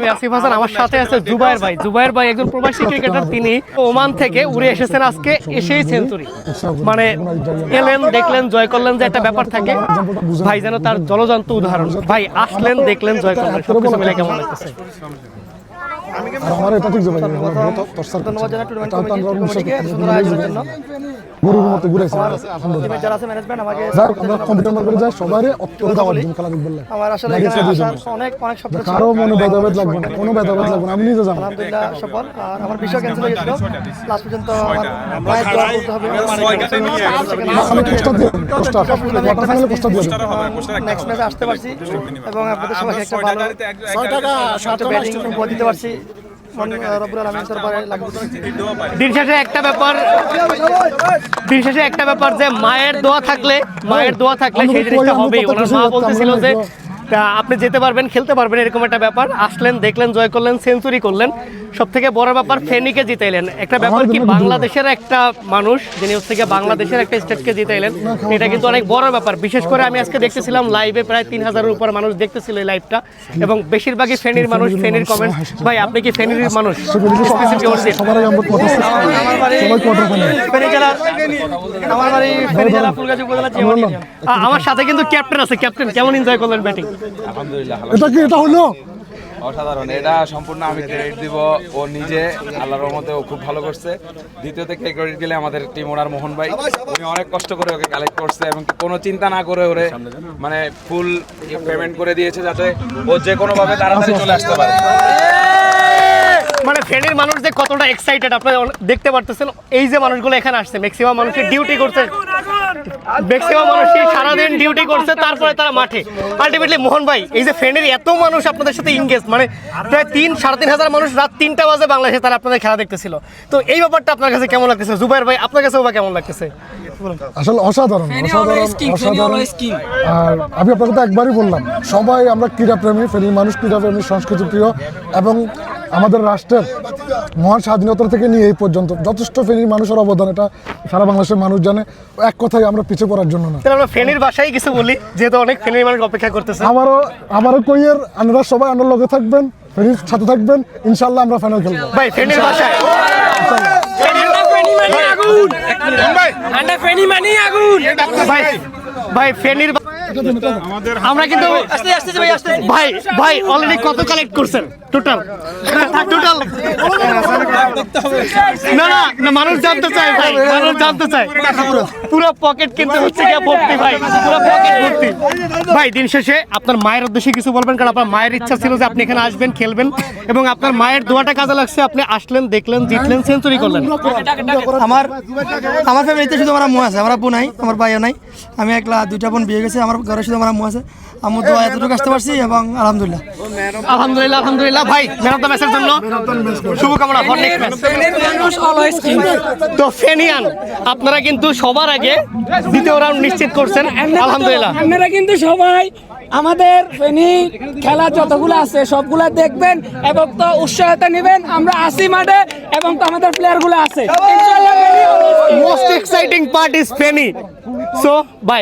আমি আসিফ হাসান আমার সাথে আছে জুবাইর ভাই। একজন প্রবাসী ক্রিকেটার তিনি ওমান থেকে উড়ে এসেছেন আজকে এসেই সেঞ্চুরি। মানে এলেন দেখলেন জয় করলেন যে একটা ব্যাপার থাকে। ভাই যেন তার জলজান্ত উদাহরণ। ভাই আসলেন দেখলেন জয় করলেন। সবকিছু মিলে কেমন লাগতেছে? আর আমার এটা ঠিক ভাই আমার বহুত তরসার ধন্যবাদ জানাই টুর্নামেন্ট এটা তো আমরা কমিটি- অনুষ্ঠিত কমিটিকে সুন্দর আয়োজনের জন্য। গরুর মতো ঘুরেছে যারা আছে ম্যানেজমেন্ট আমাকে যাই আমরা কম্পিউটার করে যাই সবাই অত্যন্ত দাওয়াত দিন খেলা দেখবেন আমার আসলে Legacy এখানে দুজন। আসার অনেক অনেক শব্দ। কারও মনে ভেদাভেদ লাগবে না কোনো ভেদাভেদ লাগবে না আমি নিজে জানি। আলহামদুলিল্লাহ সফল। আর আমার বিষয় ক্যান্সেল হয়ে গেছিল লাস্ট পর্যন্ত আমার মায়ের দোয়া করতে হবে। আমি পোস্টার দিয়ে পোস্টার। কোয়ার্টার ফাইনালে পোস্টার দিয়ে নেক্সট ম্যাচে আসতে পারছি। এবং আপনাদের সবাইকে একটা ভালো একটা ব্যাটিং উপহার দিতে পারছি দিন শেষে একটা ব্যাপার দিন শেষে একটা ব্যাপার যে মায়ের দোয়া থাকলে মায়ের দোয়া থাকলে সেই জিনিসটা হবেই। ওনার মা বলতেছিল যে আপনি যেতে পারবেন খেলতে পারবেন এরকম একটা ব্যাপার। আসলেন দেখলেন জয় করলেন সেঞ্চুরি করলেন। সব থেকে বড় ব্যাপার ফেনীকে জিতাইলেন একটা ব্যাপার কি বাংলাদেশের একটা মানুষ যিনি হচ্ছে গিয়ে বাংলাদেশের একটা স্টেটকে জিতাইলেন এটা কিন্তু অনেক বড় ব্যাপার। বিশেষ করে আমি আজকে দেখতেছিলাম লাইভে প্রায় তিন হাজারের উপর মানুষ দেখতেছিল এই লাইভটা এবং বেশিরভাগই ফেনীর মানুষ ফেনীর কমেন্ট ভাই আপনি কি ফেনীর মানুষ? উপজেলা চেমনি আমার সাথে কিন্তু ক্যাপ্টেন আছে ক্যাপ্টেন কেমন এনজয় করলেন ব্যাটিং আলহামদুলিল্লাহ। এটা কি এটা হলো? অসাধারণ এটা সম্পূর্ণ আমি ক্রেডিট দিব ও নিজে আল্লাহর রহমতে ও খুব ভালো করছে। দ্বিতীয় থেকে ক্রেডিট গেলে আমাদের টিম ওনার মোহন ভাই উনি অনেক কষ্ট করে ওকে কালেক্ট করছে এবং কোনো চিন্তা না করে ওরে মানে ফুল পেমেন্ট করে দিয়েছে যাতে ও যে কোনোভাবে তাড়াতাড়ি চলে আসতে পারে। মানে ফেনীর মানুষ যে কতটা এক্সাইটেড আপনারা দেখতে পারতেছেন। এই যে মানুষগুলো এখানে আসছে ম্যাক্সিমাম মানুষের ডিউটি করছে। ম্যাক্সিমাম মানুষই সারাদিন ডিউটি করছে তারপরে তারা মাঠে। আলটিমেটলি মোহন ভাই এই যে ফেনীর এত মানুষ আপনাদের সাথে ইংগেজ মানে প্রায় তিন সাড়ে তিন হাজার মানুষ রাত তিনটা বাজে বাংলাদেশে তারা আপনাদের খেলা দেখতেছিল। তো এই ব্যাপারটা আপনার কাছে কেমন লাগতেছে? জুবাইর ভাই আপনার কাছেও বা কেমন লাগতেছে? আসলে অসাধারণ অসাধারণ অসাধারণ। আর আমি আপনার কথা একবারই বললাম সবাই আমরা ক্রীড়াপ্রেমী ফেনীর মানুষ ক্রীড়াপ্রেমী সংস্কৃতি প্রিয় এবং আমাদের রাষ্ট্রের মহান স্বাধীনতা থেকে নিয়ে এই পর্যন্ত যথেষ্ট ফেনীর মানুষের অবদান এটা সারা বাংলাদেশের মানুষ জানে। এক কথাই আমরা পিছিয়ে পড়ার জন্য না। তাহলে আমরা ফেনীর ভাষায় কিছু বলি যেহেতু অনেক ফেনীর মানুষ অপেক্ষা করতেছে। আমারও আমারও কইয়ের আপনারা সবাই আমার লগে থাকবেন ফেনীর সাথে থাকবেন ইনশাল্লাহ আমরা ফাইনাল খেলব। ভাই ফেনীর ভাষায়। ভাই ভাই ফেনীর আমরা কিন্তু ভাই ভাই অলরেডি কত কালেক্ট করছেন? টোটাল টোটাল না না না মানুষ জানতে চায় ভাই মানুষ জানতে চায়। পুরো পকেট কিন্তু হচ্ছে গিয়ে ভর্তি ভাই পুরো পকেট ভর্তি। ভাই দিন শেষে আপনার মায়ের উদ্দেশ্যে কিছু বলবেন কারণ আপনার মায়ের ইচ্ছা ছিল যে আপনি এখানে আসবেন খেলবেন এবং আপনার মায়ের দোয়াটা কাজে লাগছে আপনি আসলেন দেখলেন জিতলেন সেঞ্চুরি করলেন। আমার আমার ফ্যামিলিতে শুধু আমার আম্মু আছে আমার আব্বু নাই আমার ভাইও নাই। আমি একলা দুইটা বোন বিয়ে গেছে আমার ঘরে শুধু আমার আম্মু আছে। আম্মু দোয়া এতটুকু আসতে পারছি এবং আলহামদুলিল্লাহ। আলহামদুলিল্লাহ আলহামদুলিল্লাহ। ভাই ম্যান অফ দ্য ম্যাচের জন্য শুভকামনা ফর নেক্সট ম্যাচ। তো ফেনিয়ান আপনারা কিন্তু সবার আগে দ্বিতীয় রাউন্ড নিশ্চিত করছেন। আলহামদুলিল্লাহ। আপনারা কিন্তু সবাই আমাদের ফেনী খেলা যতগুলো আছে সবগুলা দেখবেন এবং তো উৎসাহতা নেবেন। আমরা আসি মাঠে এবং তো আমাদের প্লেয়ারগুলো আছে। Most exciting part is Feni. So bye